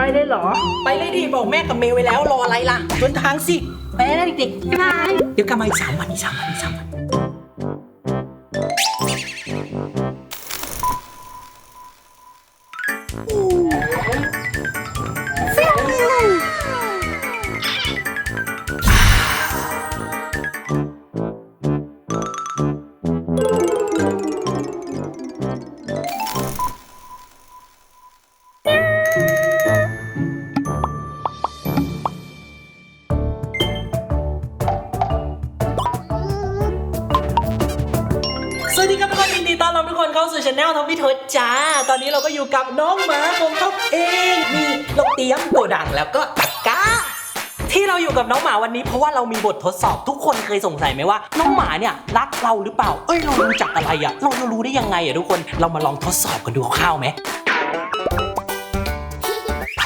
ไปได้เหรอ ไปเลยดิบอกแม่กับเมย์ไว้แล้วรออะไรล่ะเดินทางสิ ไปแล้วเด็กๆบ๊ายบาย เดี๋ยวกลับมาอีกสามวันอีกสามวันอีกสามวัน พี่ทศจ้า ตอนนี้เราก็อยู่กับน้องหมาของท็อปเอง มีลูกเตียมโกดังแล้วก็ตะก้าที่เราอยู่กับน้องหมาวันนี้เพราะว่าเรามีบททดสอบทุกคนเคยสงสัยไหมว่า น้องหมาเนี่ยรักเราหรือเปล่า เอ้ยเรารู้จักอะไรอะเราจะรู้ได้ยังไงอะทุกคนเรามาลองทดสอบกันดูคร่าวๆไหม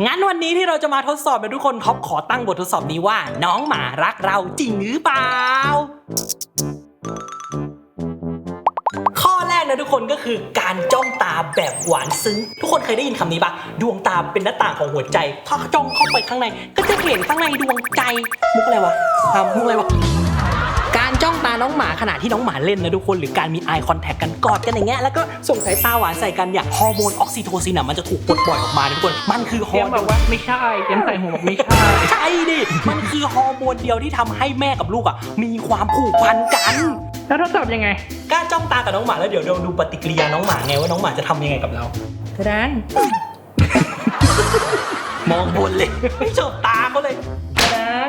งั้นวันนี้ที่เราจะมาทดสอบเนี่ยทุกคนท็อปขอตั้งบททดสอบนี้ว่า น้องหมารักเราจริงหรือเปล่า นะทุกคนก็คือการจ้องตาแบบหวานซึ้ง ทุกคนเคยได้ยินคำนี้ปะดวงตาเป็นหน้าต่างของหัวใจ ถ้าจ้องเข้าไปข้างใน ก็จะเห็นข้างในดวงใจ มุกอะไรวะทำมุกอะไรวะการจ้องตาน้องหมาขณะที่น้องหมาเล่นนะทุกคนหรือการมี eye contact กันกอดกันอย่างเงี้ยแล้วก็ส่งสายตาหวานใส่กันอย่างฮอร์โมนออกซิโทซินอะมันจะถูกปลดปล่อยออกมานะทุกคนมันคือฮเตรีอยมร์โมบอกนว่าไม่ใช่เตรียมใส่หัวบอกไม่ใช่ใช่ดิมันคือฮอร์โมนเดียวที่ทำให้แม่กับลูกอะมีความผูกพันกัน แล้วทดสอบยังไงกล้าจ้องตากับน้องหมาแล้วเดี๋ยวเราดูปฏิกิริยาน้องหมาไงว่าน้องหมาจะทำยังไงกับเราแสดงมองบนเลย ไม่จบตาเขาเลยแสดง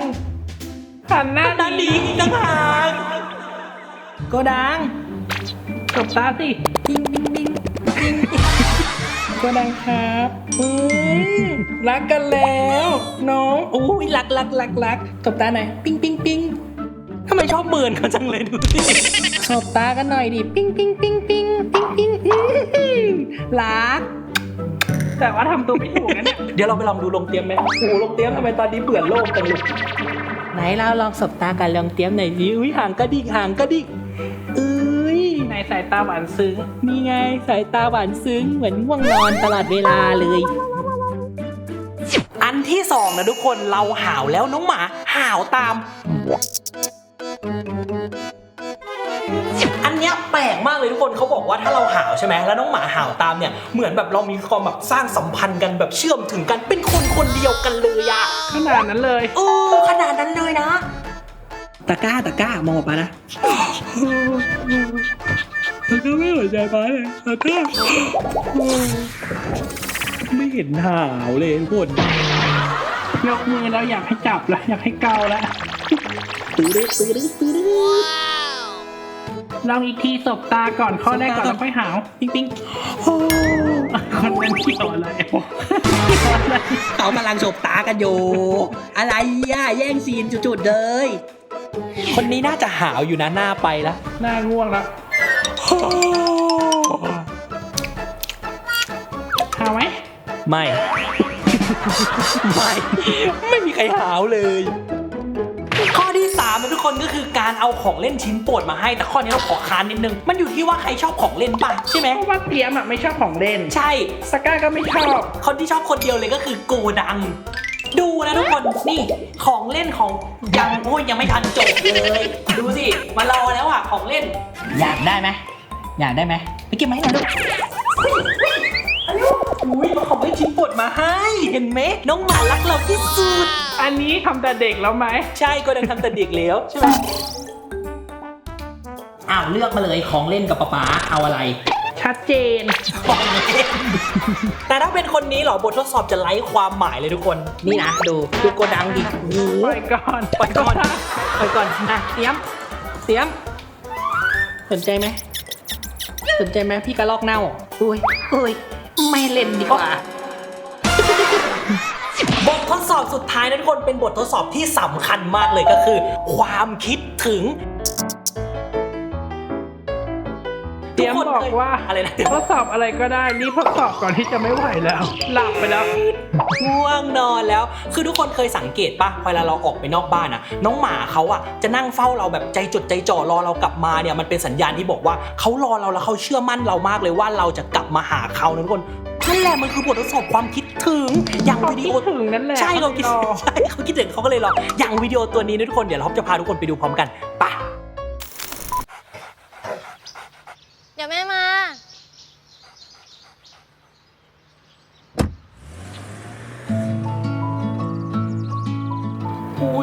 หันหน้าด้านดีอีกต่างหากโกดังจบตาสิปิ้งปิ้งปิ้งปิ้งโกดังครับอืมรักกันแล้ว น้องอุ้ยรักรักรักรักจบตาหน่อยปิ้งปิ้งปิ้งทำไมชอบเมินเขาจังเลยดูสิจบตากันหน่อยดิ ปิ้งปิ้งปิ้งปิ้งปิ้งปิ้งอื้อหือรัก แต่ว่าทำตัวไม่ถูกนะเนี่ย เดี๋ยวเราไปลองดูลงเตรียมไหมโอ้โหลงเตรียมทำไมตอนนี้เบื่อโลกจังเลยไหนเราลองสบตากันลองเตรียมหน่อยดิอุ้ยห่างกระดิกห่างกระดิกเอ้ยในสายตาหวานซึ้ง นี่ไงสายตาหวานซึ้งเหมือนง่วงนอนตลอดเวลาเลย อันที่สองนะทุกคนเราห่าวแล้วน้องหมาห่าวตาม อันเนี้ยแปลกมากเลยทุกคนเขาบอกว่าถ้าเราห่าวใช่ไหมแล้วน้องหมาห่าวตามเนี่ยเหมือนแบบเรามีความแบบสร้างสัมพันธ์กันแบบเชื่อมถึงกันเป็นคนคนเดียวกันเลยอะขนาดนั้นเลยเออขนาดนั้นเลยนะตะกร้าตะกร้ามองออกมานะตะกร้าไม่หัวใจไปเลยตะกร้าไม่เห็นห่าวเลยทุกคนยกมือแล้วอยากให้จับแล้วอยากให้เกาแล้ว ตื้อดื้อตื้อดื้อตื้อดื้อลองอีกทีสบตาก่อนข้อแรกก่อนแล้วค่อยหาวปิ๊งปิ๊งคนนั้นเกี่ยวอะไรเขากำลังฉบตากันอยู่ อะไรอะแย่งซีนจุดๆเลย คนนี้น่าจะหาวอยู่นะหน้าไปแล้วหน้าง่วงแล้วหาวไหมไม่ ไม่ ไม่มีใครหาวเลยข้อ ที่3นะทุกคนก็คือการเอาของเล่นชิ้นโปรดมาให้ แต่ข้อนี้เราขอค้านนิดนึง มันอยู่ที่ว่าใครชอบของเล่นป่ะใช่ไหมเพราะว่าเตรียมอะไม่ชอบของเล่น ใช่สก้าก็ไม่ชอบ คนที่ชอบคนเดียวเลยก็คือโกดัง ดูนะทุกคนนี่ของเล่นของยังโอ้ยยังไม่ทันจบเลยดูสิมารอแล้วอะของเล่น อยากได้ไหมอยากได้ไหมไปเก็บมาให้หน่อยลูกเฮ้ยเฮ้ย อันนี้อุ้ยเอาของเล่นชิ้นโปรดมาให้ เห็นไหมน้องหมารักเราที่สุด อันนี้ทำแต่เด็กแล้วไหม ใช่โกดังทำแต่เด็กแล้วใช่ไหมอ้าวเลือกมาเลยของเล่นกับป๊าป๊าเอาอะไร ชัดเจนแต่ถ้าเป็นคนนี้เหรอบททดสอบจะไร้ความหมายเลยทุกคน นี่นะดูดูโกดังดิโอ้โหปล่อยก่อนไปก่อนไปก่อนอะเตรียมเตรียม สนใจไหมสนใจไหมพี่กระลอกเน่าอุ้ยอุ้ย ไม่เล่นดีกว่า บททดสอบสุดท้ายนะทุกคนเป็นบททดสอบที่สำคัญมากเลยก็คือ ความคิดถึง เตรียมบอกว่าอะไรนะทดสอบอะไรก็ได้รีบทดสอบก่อนที่จะไม่ไหวแล้ว หลับไปแล้วง่วงนอนแล้ว คือทุกคนเคยสังเกตปะเวลาเราออกไปนอกบ้านอะน้องหมาเขาอะจะนั่งเฝ้าเราแบบใจจดใจจ่อรอเรากลับมาเนี่ยมันเป็นสัญญาณที่บอกว่าเขารอเราแล้วเขาเชื่อมั่นเรามากเลยว่าเราจะกลับมาหาเขานะทุกคนนั่นแหละมันคือบททดสอบความคิดถึงอย่างเขาวิดีคิโอดถึงนั่นแหละใช่เขาคิดรอใช่เขาคิดถึงเขาก็เลยรออย่างวิดีโอตัวนี้นะทุกคนเดี๋ยวเราจะพาทุกคนไปดูพร้อมกันไป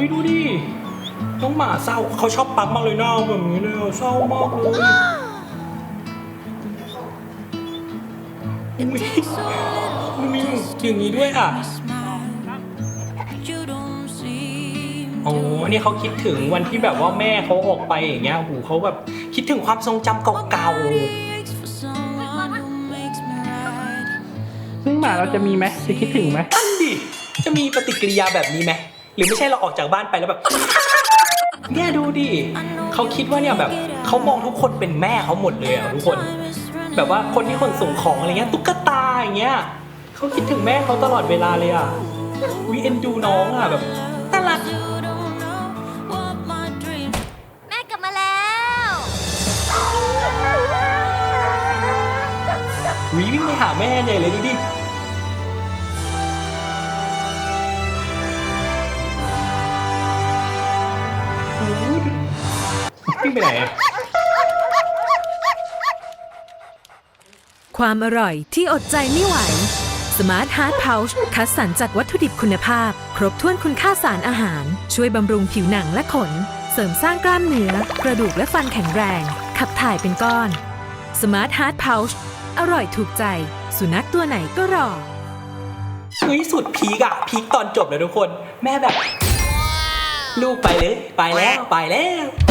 ยดูดิ น้องหมาเศร้าเขาชอบปั๊มมากเลยหน้าแบบนี้เลยอะเศร้ามากเลยอุ๊ยมันมีอย่างนี้ด้วยอะโอ้อันนี้เขาคิดถึงวันที่แบบว่าแม่เขาออกไปอย่างเงี้ยโอ้โหเขาแบบคิดถึงความทรงจำเก่าซึ่งหมาเราจะมีไหมจะคิดถึงไหมๆนั่นดิจะมีปฏิกิริยาแบบนี้ไหมห รือไม่ใช่เราออกจากบ้านไปแล้วแบบ เนี่ยดูดิเขาคิดว่าเนี่ยแบบเขามองทุกคนเป็นแม่เขาหมดเลยอะทุกคน แบบว่าคนที่คนส่งของอะไรเงี้ยตุ๊กตาอย่างเงี้ยเขาคิดถึงแม่เขาตลอดเวลาเลยอะวีเอ็นดูน้องอะแบบน่ารักแม่กลับมาแล้ววีวิ่งไปหาแม่ใหญ่เลยดูดิ ความอร่อยที่อดใจไม่ไหว Smart Heart Pouch คัดสรรจากวัตถุดิบคุณภาพ ครบถ้วนคุณค่าสารอาหาร ช่วยบำรุงผิวหนังและขน เสริมสร้างกล้ามเนื้อ กระดูกและฟันแข็งแรง ขับถ่ายเป็นก้อน Smart Heart Pouch อร่อยถูกใจ สุนัขตัวไหนก็รอ เฮ้ยสุดพีกอะพีกตอนจบเลยทุกคน แม่แบบ ลูกไปเลย ไปแล้วไปแล้ว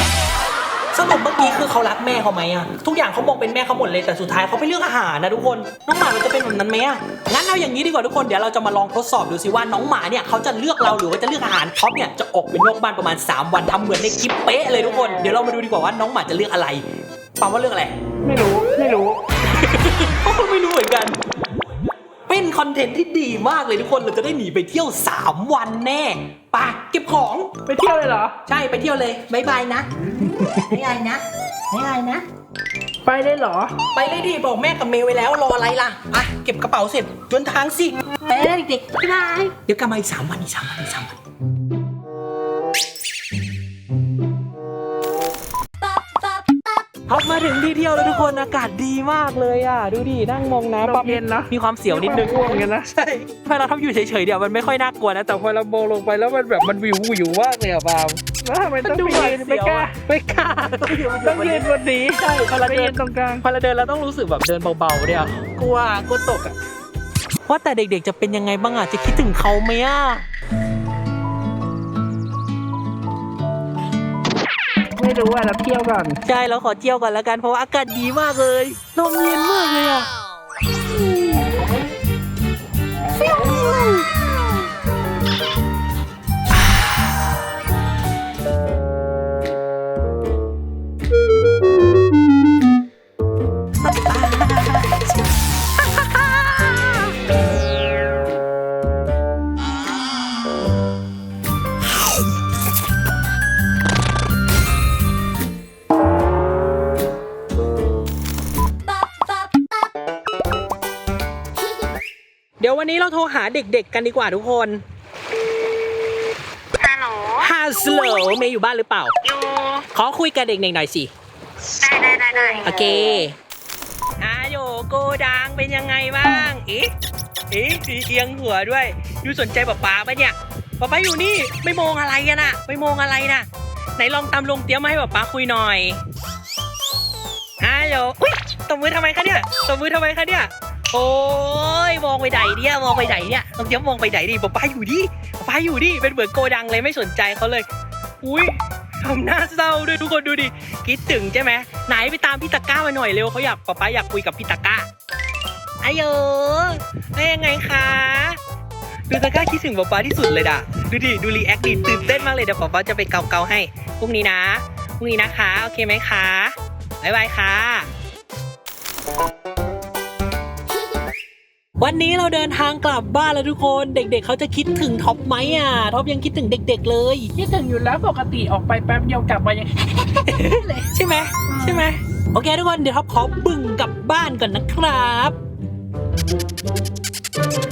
สรุปเมื่อกี้คือเขารักแม่เขาไหมอะทุกอย่างเขามองเป็นแม่เขาหมดเลยแต่สุดท้ายเขาไปเลือกอาหารนะทุกคน น้องหมามันจะเป็นแบบนั้นไหมอะงั้นเอาอย่างนี้ดีกว่าทุกคนเดี๋ยวเราจะมาลองทดสอบดูสิว่าน้องหมาเนี่ยเขาจะเลือกเราหรือว่าจะเลือกอาหารท็อปเนี่ยจะออกไปนอกบ้านประมาณ 3 วันทำเหมือนในคลิปเป๊ะเลยทุกคนเดี๋ยวเรามาดูดีกว่าว่าน้องหมาจะเลือกอะไรปาว่าเลือกอะไร ไม่รู้ไม่รู้ เขาก็ไม่รู้เหมือนกัน เป็นคอนเทนต์ที่ดีมากเลยทุกคนเราจะได้หนีไปเที่ยว 3 วันแน่ไปะเก็บของ ไปเที่ยวเลยเหรอ ใช่ไปเที่ยวเลยบายบายนะบายบายนะบายบายนะ ไปได้เหรอ ไปเลยดิบอกแม่กับเมย์ไว้แล้วรออะไรล่ะอะเก็บกระเป๋าเสร็จเดินทางสิไปแล้วเด็กๆบ๊ายบายเดี๋ยวกลับมาอีกสามวันอีกสามวันอีกสามวัน ครับมาถึงที่เที่ยวแล้วทุกคนอากาศดีมากเลยอะ ดูดินั่งมองน้ำลมเย็นเนอะมีความเสียวนิดนึงง่วงเหมือนกันนะใช่พอเราทำอยู่เฉยๆเดี๋ยวมันไม่ค่อยน่ากลัวนะแต่แต่พอเรามองลงไปแล้วมันแบบมันวิววิวมากเลยอะบามแล้วทำไมต้องไปยืนไม่กล้าไม่กล้าต้องยืนบนนี้ใช่พอเราไปเดิยืนนตรงกลางพอเราเดินเราต้องรู้สึกแบบเดินเบาๆเนี่ยกลัวกลัวตกอะว่าแต่เด็กๆจะเป็นยังไงบ้างอะจะคิดถึงเขาไหมอะ ไม่รู้อะเราเที่ยวก่อน ใช่เราขอเที่ยวก่อนแล้วกันเพราะว่าอากาศดีมากเลยลมเย็นมากเลยอะ ดี๋ยววันนี้เราโทรหาเด็กๆกันดีกว่าทุกคนฮัลโหลฮัลโหลเมย์อยู่บ้านหรือเปล่า อยู่ขอคุยกับเด็กๆหน่อยสิ ได้ได้ได้ได้โอเคอาโยโกดังเป็นยังไงบ้างอีอีสีเอียงหัวด้วยยูสนใจป๊าป๊าปะเนี่ยป๊าป๊าอยู่นี่ไม่มองอะไรกันอะไม่มองอะไรนะไหนลองตามลงเตี้ยมมาให้ป๊าป๊าคุยหน่อยอาโยอุ้ยตบมือทำไมคะเนี่ยตบมือทำไมคะเนี่ย โอ้ยมองไปไหนเนี่ยมองไปไหนเนี่ยลองเตี้ยมมองไปไหนดิป๊าป๊าอยู่ดิป๊าป๊าอยู่ดิเป็นเหมือนโกดังเลยไม่สนใจเขาเลย อุ้ยทำหน้าเศร้าด้วยทุกคนดูดิคิดถึงใช่ไหมไหนไปตามพี่ตะก้ามาหน่อยเร็วเขาอยากป๊าป๊าอยากคุยกับพี่ตะก้าอายโยได้ยังไงคะดูตะก้าคิดถึงป๊าป๊าที่สุดเลยด่ะดูดิดูรีแอคดิตื่นเต้นมากเลยเดี๋ยวป๊าป๊าจะไปเกาๆให้พรุ่งนี้นะพรุ่งนี้นะคะ โอเคไหมคะบ๊ายบายค่ะ วันนี้เราเดินทางกลับบ้านแล้วทุกคนเด็กๆเขาจะคิดถึงท็อปไหมอะท็อปยังคิดถึงเด็ก ๆ เลยคิดถึงอยู่แล้วปกติออกไปแป๊บเดียวกลับมายัง ใช่ไหมใช่ไหมโอเคทุกคนเดี๋ยวท็อปขอบึ่งกลับบ้านก่อนนะครับ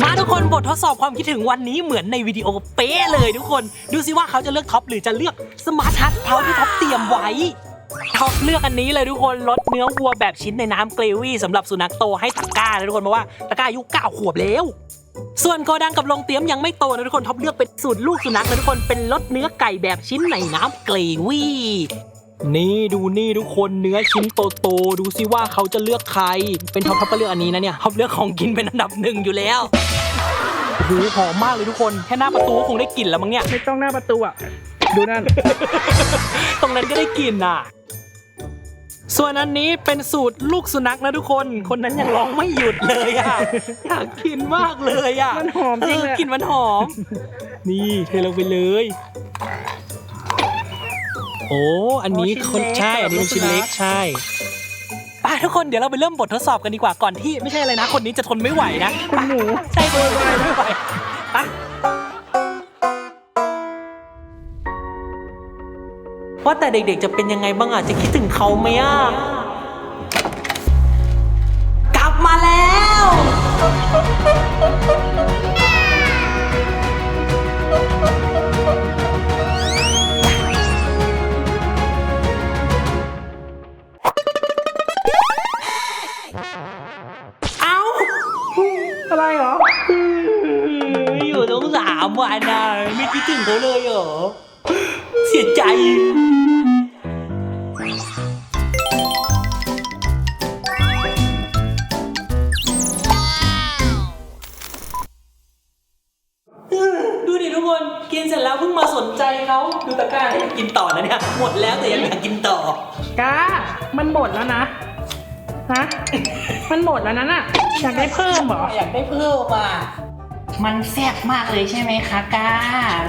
มาทุกคนบททดสอบความคิดถึงวันนี้เหมือนในวิดีโอเป๊ะเลยทุกคน ดูสิว่าเขาจะเลือกท็อปหรือจะเลือกสมาร์ททัชเพาที่ท็อปเตรียมไว้ ท็อปเลือกอันนี้เลยทุกคนลดเนื้อวัวแบบชิ้นในน้ำเกรวี่สำหรับสุนัขโตให้ตะกร้านะทุกคนเพราะว่าตะกร้าอายุ9ขวบแล้ว ส่วนโกดังกับลงเตรียมยังไม่โตนะทุกคนท็อปเลือกเป็นสูตรลูกสุนัขนะทุกคนเป็นลดเนื้อไก่แบบชิ้นในน้ำเกรวี่นี่ดูนี่ทุกคนเนื้อชิ้นโตๆดูสิว่าเขาจะเลือกใคร เป็นท็อปท็อปก็เลือกอันนี้นะเนี่ยท็อปเลือกของกินเป็นอันดับหนึ่งอยู่แล้วโอ้โหหอมมากเลยทุกคนแค่หน้าประตูก็คงได้กลิ่นแล้วมั้งเนี่ยไม่ต้องหน้าประตูอะ ดูนั่น ตรงนั้นก็ได้กลิ่นอะ ส่วนอันนี้เป็นสูตรลูกสุนัขนะทุกคน คนนั้นยังร้องไม่หยุดเลยอะ อยากกินมากเลยอะมันหอมจริงเลยออกลิ่นมันหอม นี่เทลงไปเลย โอ้อันนี้อ๋อชิ้นคนเล็กใช่ อันนี้เป็นชิ้นเล็กสำหรับลูกสุนัข ใช่ไปทุกคนเดี๋ยวเราไปเริ่มบททดสอบกันดีกว่าก่อนที่ไม่ใช่อะไรนะ คนนี้จะทนไม่ไหวนะคุณหมูใช่คนนี้ทนไม่ไหว ว่าแต่เด็กๆจะเป็นยังไงบ้างอะจะคิดถึงเขาไหมอะ กร้าให้กินต่อนะเนี่ย หมดแล้วแต่ยังอยากกินต่อ กามันหมดแล้วนะ ฮะ มันหมดแล้วนะน่ะอยากได้เพิ่มเหรอ อยากได้เพิ่มอะ มันแซ่บมากเลยใช่ไหมคะก้า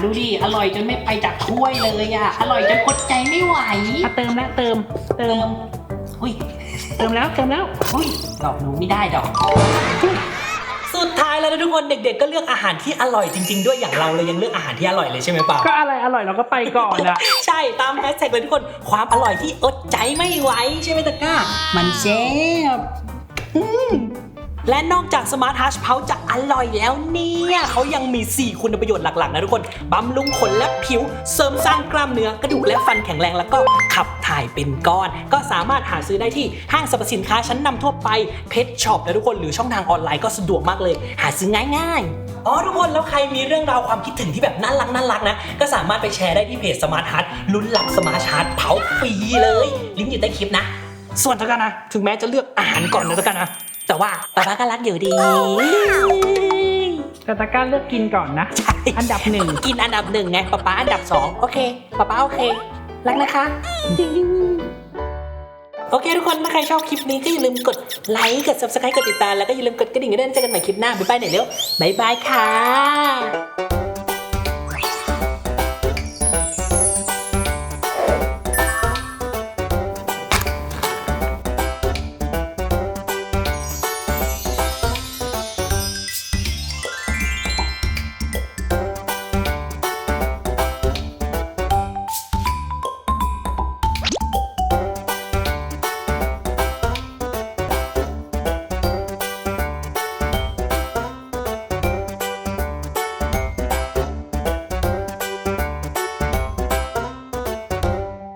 ดูดิ อร่อยจนไม่ไปจากถ้วยเลยอะอร่อยจนอดใจไม่ไหว อะเติมแล้วเติม เติม อุ้ย เติมแล้วเติมแล้ว อุ้ย ดอกหนูไม่ได้ดอก สุดท้ายแล้วนะทุกคนเด็ก ๆ ก็เลือกอาหารที่อร่อยจริง ๆ ด้วยอย่างเราเลยยังเลือกอาหารที่อร่อยเลยใช่ไหมเปล่า ก็อะไรอร่อยเราก็ไปก่อนอะใช่ตามแฮชแท็กเลยทุกคนความอร่อยที่อดใจไม่ไหวใช่ไหมตะกร้า มันแซ่บ และนอกจากสมาร์ททัชเพาจะอร่อยแล้วเนี่ย เขายังมี 4 คุณประโยชน์หลัก ๆ นะทุกคน บำรุงขนและผิว เสริมสร้างกล้ามเนื้อกระดูกและฟันแข็งแรงแล้วก็ขับถ่ายเป็นก้อน ก็สามารถหาซื้อได้ที่ห้างสรรพสินค้าชั้นนำทั่วไปเพชช็อปนะทุกคนหรือช่องทางออนไลน์ก็สะดวกมากเลย หาซื้อง่ายๆอ๋อทุกคนแล้วใครมีเรื่องราวความคิดถึงที่แบบน่ารักน่ารักนะ ก็สามารถไปแชร์ได้ที่เพจสมาร์ทฮัทลุ้นหลับสมาร์ทชาร์จเผาฟรีเลย ลิงก์อยู่ใต้คลิปนะ ส่วนตะกันนะ ถึงแม้จะเลือกอาหารก่อนนะตะกันนะ ว่าป้าป้าก็รักอยู่ดีแต่ตะกร้าเลือกกินก่อนนะ อันดับหนึ่ง กินอันดับหนึ่งไงป้าป้าอันดับสองโอเคป้าป้าโอเค รักนะคะ โอเคทุกคน ถ้าใครชอบคลิปนี้ก็อย่าลืมกดไลค์กด subscribe กดติดตามแล้วก็อย่าลืมกดกระดิ่งกันด้วยเจอกันใหม่คลิปหน้าบ๊ายบายหน่อยเร็วบ๊ายบายค่ะ